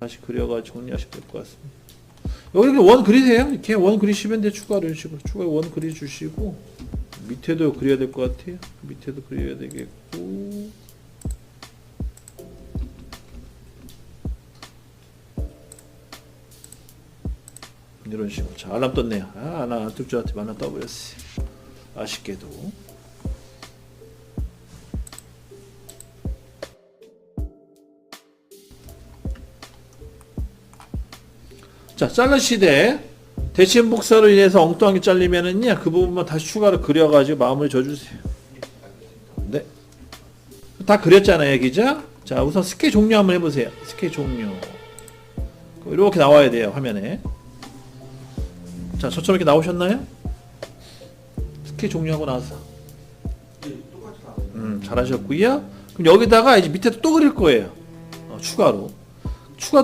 다시 그려가지고 정리하시면 될 것 같습니다. 여기 원 그리세요. 이렇게 원 그리시면 돼. 추가로 이런 식으로 추가 원 그려주시고 밑에도 그려야 될 것 같아요. 밑에도 그려야 되겠고 이런 식으로 자 알람 떴네요. 아 알람 안뜰 줄 알았더니 알람 떠버렸어요. 아쉽게도. 자, 잘라 시대 대칭 복사로 인해서 엉뚱하게 잘리면은요 그 부분만 다시 추가로 그려가지고 마무리 줘주세요. 네. 다 그렸잖아요, 기자. 자, 우선 스케 종료 한번 해보세요. 스케 종료. 이렇게 나와야 돼요, 화면에. 자, 저처럼 이렇게 나오셨나요? 스케 종료하고 나서. 음, 잘하셨고요. 그럼 여기다가 이제 밑에 또 그릴 거예요. 어, 추가로. 추가 또